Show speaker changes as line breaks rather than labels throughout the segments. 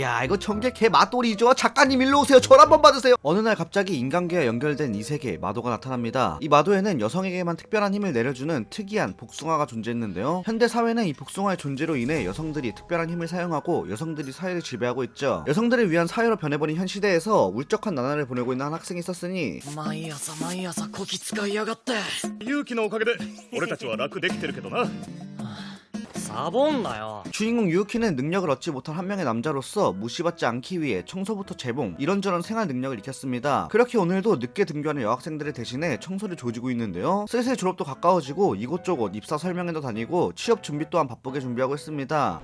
야 이거 정말 개 맛돌이죠 작가님 일로 오세요 절 한번 받으세요 어느 날 갑자기 인간계와 연결된 이 세계에 마도가 나타납니다 이 마도에는 여성에게만 특별한 힘을 내려주는 특이한 복숭아가 존재했는데요 현대 사회는 이 복숭아의 존재로 인해 여성들이 특별한 힘을 사용하고 여성들이 사회를 지배하고 있죠 여성들을 위한 사회로 변해버린 현 시대에서 울적한 나날을 보내고 있는 한 학생이 있었으니
毎朝毎朝こき使いやがって
勇気のおかげで俺たちは楽できてるけどな
サボんなよ
주인공 유우키는 능력을 얻지 못한 한 명의 남자로서 무시받지 않기 위해 청소부터 재봉 이런저런 생활 능력을 익혔습니다. 그렇게 오늘도 늦게 등교하는 여학생들을 대신해 청소를 조지고 있는데요. 슬슬 졸업도 가까워지고 이곳저곳 입사 설명회도 다니고 취업 준비 또한 바쁘게 준비하고 있습니다.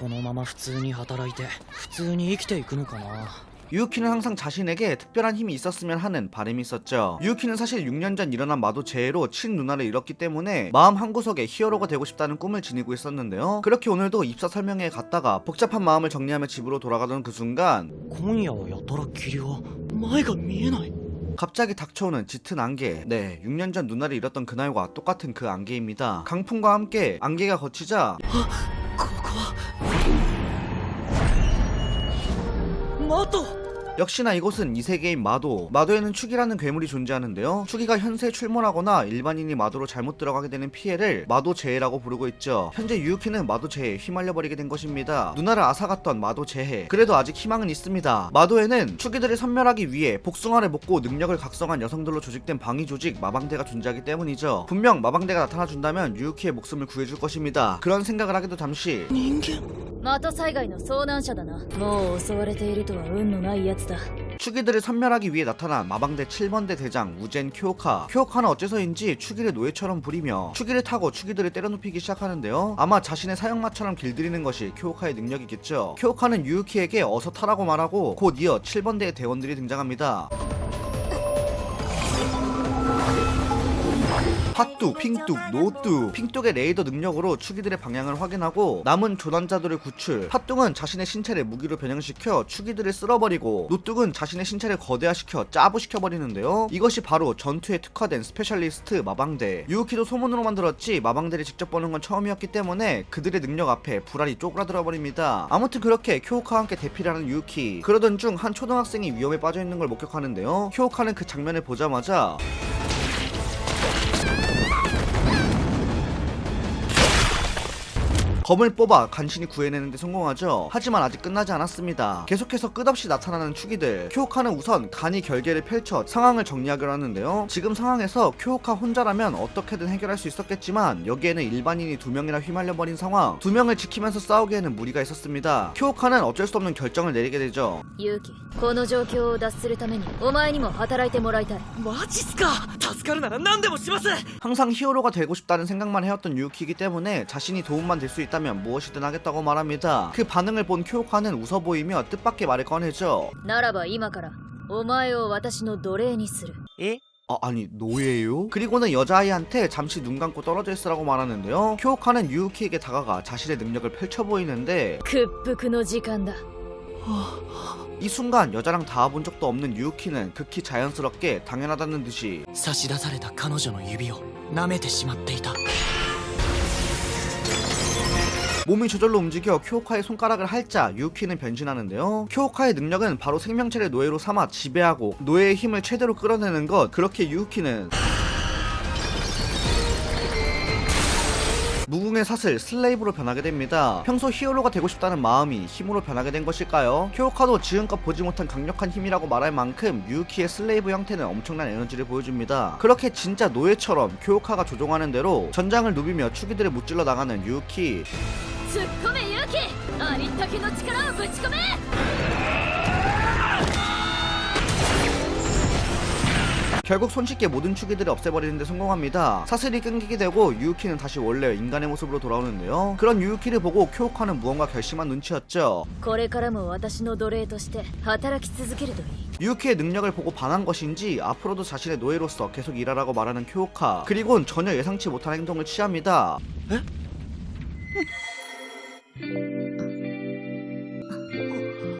このまま普通に働いて普通に生きていくのかな
유우키는 항상 자신에게 특별한 힘이 있었으면 하는 바람이 있었죠. 유우키는 사실 6년 전 일어난 마도 재해로 친누나를 잃었기 때문에 마음 한구석에 히어로가 되고 싶다는 꿈을 지니고 있었는데요. 그렇게 오늘도 입사 설명회에 갔다가 복잡한 마음을 정리하며 집으로 돌아가던 그 순간
공이야와 여더라 길이와 마이가 미에나이
갑자기 닥쳐오는 짙은 안개. 네 6년 전 누나를 잃었던 그날과 똑같은 그 안개입니다. 강풍과 함께 안개가 거치자
아, ト
역시나 이곳은 이 세계인 마도. 마도에는 축이라는 괴물이 존재하는데요. 축이가 현세에 출몰하거나 일반인이 마도로 잘못 들어가게 되는 피해를 마도 재해라고 부르고 있죠. 현재 유유키는 마도 재해에 휘말려 버리게 된 것입니다. 누나를 앗아갔던 마도 재해. 그래도 아직 희망은 있습니다. 마도에는 축이들을 섬멸하기 위해 복숭아를 먹고 능력을 각성한 여성들로 조직된 방위 조직 마방대가 존재하기 때문이죠. 분명 마방대가 나타나 준다면 유유키의 목숨을 구해줄 것입니다. 그런 생각을 하기도 잠시
人間
的災害の遭難者だなもう襲われているとは運のないやつ だ
추기들을 섬멸하기 위해 나타난 마방대 7번대 대장 우젠 큐오카. 큐오카는 어째서인지 추기를 노예처럼 부리며 추기를 타고 추기들을 때려눕히기 시작하는데요. 아마 자신의 사형마처럼 길들이는 것이 큐오카의 능력이겠죠. 큐오카는 유유키에게 어서 타라고 말하고 곧 이어 7번대의 대원들이 등장합니다 핫뚝, 핑뚝, 노뚝 핑뚝의 레이더 능력으로 추기들의 방향을 확인하고 남은 조단자들을 구출. 핫뚝은 자신의 신체를 무기로 변형시켜 추기들을 쓸어버리고 노뚝은 자신의 신체를 거대화시켜 짜부시켜 버리는데요. 이것이 바로 전투에 특화된 스페셜리스트 마방대. 유우키도 소문으로만 들었지 마방대를 직접 보는 건 처음이었기 때문에 그들의 능력 앞에 불알이 쪼그라들어 버립니다. 아무튼 그렇게 쿄오카와 함께 대피를 하는 유우키. 그러던 중 한 초등학생이 위험에 빠져 있는 걸 목격하는데요. 쿄오카는 그 장면을 보자마자 검을 뽑아 간신히 구해내는데 성공하죠. 하지만 아직 끝나지 않았습니다. 계속해서 끝없이 나타나는 축이들. 큐오카는 우선 간이 결계를 펼쳐 상황을 정리하기로 하는데요. 지금 상황에서 큐오카 혼자라면 어떻게든 해결할 수 있었겠지만 여기에는 일반인이 두 명이나 휘말려버린 상황. 두 명을 지키면서 싸우기에는 무리가 있었습니다. 큐오카는 어쩔 수 없는 결정을 내리게 되죠.
勇気この状況を脱するためにお前にも働いてもらいたい
マジっすか助かるなら何でもします
항상 히어로가 되고 싶다는 생각만 해왔던 유키이기 때문에 자신이 도움만 될 수 있다 면 무엇이든 하겠다고 말합니다. 그 반응을 본 큐오카는 웃어 보이며 뜻밖의 말을 꺼내죠.
ならば今からお前を私の奴隷にする
え
아, 아니 노예요? 그리고는 여자아이한테 잠시 눈 감고 떨어져 있으라고 말하는데요 큐오카는 유우키에게 다가가 자신의 능력을 펼쳐 보이는데
屈服の時間だ
이 순간 여자랑 닿아본 적도 없는 유우키는 극히 자연스럽게 당연하다는 듯이
差し出された彼女の指を舐めてしまっていた
몸이 저절로 움직여 큐오카의 손가락을 할자 유우키는 변신하는데요 큐오카의 능력은 바로 생명체를 노예로 삼아 지배하고 노예의 힘을 최대로 끌어내는 것 그렇게 유우키는 무궁의 사슬 슬레이브로 변하게 됩니다. 평소 히어로가 되고 싶다는 마음이 힘으로 변하게 된 것일까요? 큐오카도 지금껏 보지 못한 강력한 힘이라고 말할 만큼 유키의 슬레이브 형태는 엄청난 에너지를 보여줍니다. 그렇게 진짜 노예처럼 큐오카가 조종하는 대로 전장을 누비며 추기들을 무찔러 나가는 유키.
突っ込め勇気ありったけの力をぶち込め
결국 손쉽게 모든 추기들을 없애버리는데 성공합니다. 사슬이 끊기게 되고 유우키는 다시 원래 인간의 모습으로 돌아오는데요. 그런 유우키를 보고 큐오카는 무언가 결심한 눈치였죠.
これからも私の奴隷として働き続けるといい
유우키의 능력을 보고 반한 것인지 앞으로도 자신의 노예로서 계속 일하라고 말하는 큐오카 그리곤 전혀 예상치 못한 행동을 취합니다. Thank you.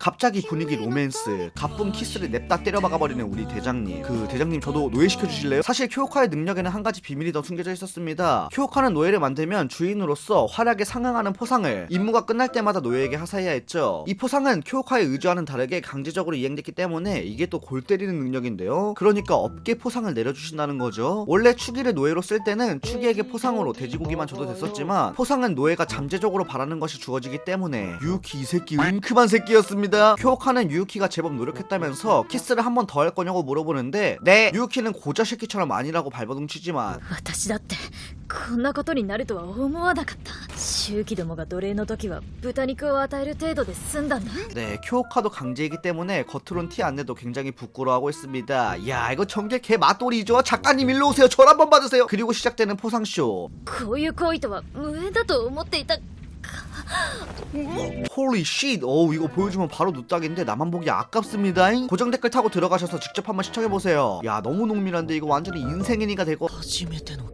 갑자기 분위기 로맨스 가쁜 키스를 냅다 때려박아버리는 우리 대장님. 그 대장님 저도 노예시켜 주실래요? 사실 쿄오카의 능력에는 한 가지 비밀이 더 숨겨져 있었습니다. 쿄오카는 노예를 만들면 주인으로서 활약에 상응하는 포상을 임무가 끝날 때마다 노예에게 하사해야 했죠. 이 포상은 쿄오카의 의지와는 다르게 강제적으로 이행됐기 때문에 이게 또 골 때리는 능력인데요. 그러니까 업계 포상을 내려주신다는 거죠. 원래 추기를 노예로 쓸 때는 추기에게 포상으로 돼지고기만 줘도 됐었지만 포상은 노예가 잠재적으로 바라는 것이 주어지기 때문에 유키 이 새끼 은큼한 새끼였습니다 쿄오카는 유키가 제법 노력했다면서 키스를 한 번 더 할 거냐고 물어보는데 네 유키는 고자 새끼처럼 아니라고 발버둥치지만
私だってこんなことになるとは思わなかった周期どもが奴隷の時は豚肉を与える程度で済んだんだ
네, 쿄오카도 강제이기 때문에 겉으론 티 안 내도 굉장히 부끄러워하고 있습니다. 야, 이거 정말 개 맛돌이죠? 작가님 일로 오세요. 절 한번 받으세요. 그리고 시작되는 포상쇼.
こういう行為とは無縁だと思っていた
홀리 쉿. 어우, 이거 보여주면 바로 누딱인데 나만 보기 아깝습니다. 고정 댓글 타고 들어가셔서 직접 한번 시청해보세요. 야, 너무 농밀한데 이거 완전히 인생애니가 되고
初めてのキス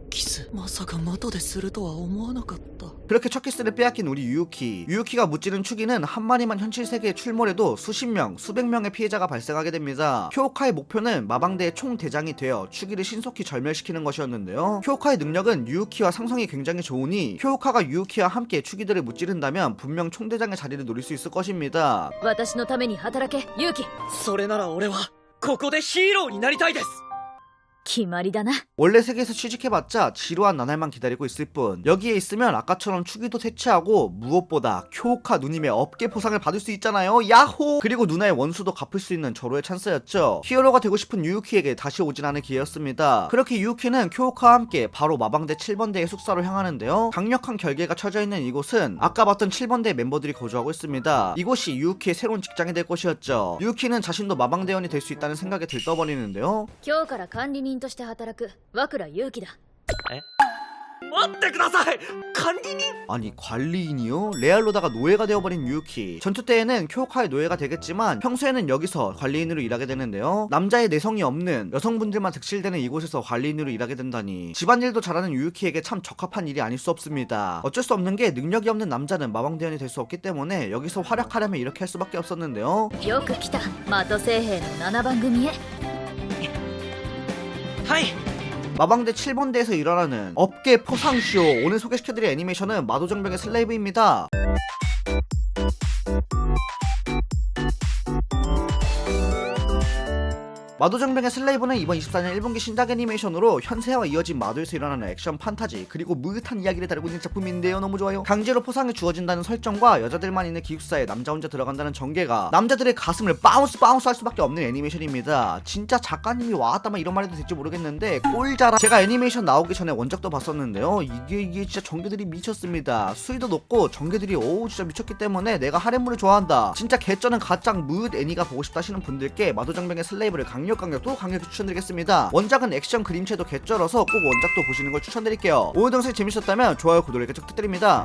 まさかまたでするとは思わなかった
그렇게 첫 키스를 빼앗긴 우리 유유키. 유유키가 무찌른 추기는 한 마리만 현실 세계에 출몰해도 수십 명, 수백 명의 피해자가 발생하게 됩니다. 쿄오카의 목표는 마방대의 총 대장이 되어 추기를 신속히 절멸시키는 것이었는데요. 쿄오카의 능력은 유유키와 상성이 굉장히 좋으니 쿄오카가 유유키와 함께 추기들을 무찌른다면 분명 총대장의 자리를 노릴 수 있을 것입니다.
私のために働け勇気
それなら俺はここでヒーローになりたいです
決まりだな
원래 세계에서 취직해봤자 지루한 나날만 기다리고 있을 뿐 여기에 있으면 아까처럼 추기도 퇴치하고 무엇보다 쿄오카 누님의 업계 포상을 받을 수 있잖아요 야호 그리고 누나의 원수도 갚을 수 있는 절호의 찬스였죠 히어로가 되고 싶은 유유키에게 다시 오진 않을 기회였습니다 그렇게 유유키는 쿄오카와 함께 바로 마방대 7번대의 숙사로 향하는데요 강력한 결계가 쳐져 있는 이곳은 아까 봤던 7번대 멤버들이 거주하고 있습니다 이곳이 유유키의 새로운 직장이 될 곳이었죠 유유키는 자신도 마방대원이 될 수 있다는 생각에 들떠버리는데요
今日から管理人 として働く和倉勇気だ
待ってください管理人
아니 관리인이요? 레알로다가 노예가 되어버린 유키 전투 때에는 쿄오카의 노예가 되겠지만 평소에는 여기서 관리인으로 일하게 되는데요 남자의 내성이 없는 여성분들만 득실되는 이곳에서 관리인으로 일하게 된다니 집안일도 잘하는 유키에게 참 적합한 일이 아닐 수 없습니다 어쩔 수 없는 게 능력이 없는 남자는 마방대원이 될 수 없기 때문에 여기서 활약하려면 이렇게 할 수밖에 없었는데요
よく来た的星兵の7番組へ
はい
마방대 7번대에서 일어나는 업계 포상쇼. 오늘 소개시켜드릴 애니메이션은 마도정병의 슬레이브입니다 마도정병의 슬레이브는 이번 24년 1분기 신작 애니메이션으로 현세와 이어진 마도에서 일어나는 액션 판타지 그리고 무릇한 이야기를 다루고 있는 작품인데요. 너무 좋아요. 강제로 포상이 주어진다는 설정과 여자들만 있는 기숙사에 남자 혼자 들어간다는 전개가 남자들의 가슴을 바운스 바운스 할 수밖에 없는 애니메이션입니다. 진짜 작가님이 와왔다만 이런 말해도 될지 모르겠는데 꼴자라. 제가 애니메이션 나오기 전에 원작도 봤었는데요. 이게 이게 진짜 전개들이 미쳤습니다. 수위도 높고 전개들이 오우 진짜 미쳤기 때문에 내가 하렘물을 좋아한다. 진짜 개쩌는 가짱 무릇 애니가 보고 싶다 하시는 분들께 마도정병의 슬레이브를 강력 강력 또 강력히 추천드리겠습니다. 원작은 액션 그림체도 개쩔어서 꼭 원작도 보시는 걸 추천드릴게요. 오늘 동영상이 재밌었다면 좋아요 구독 이렇게 쭉 부탁드립니다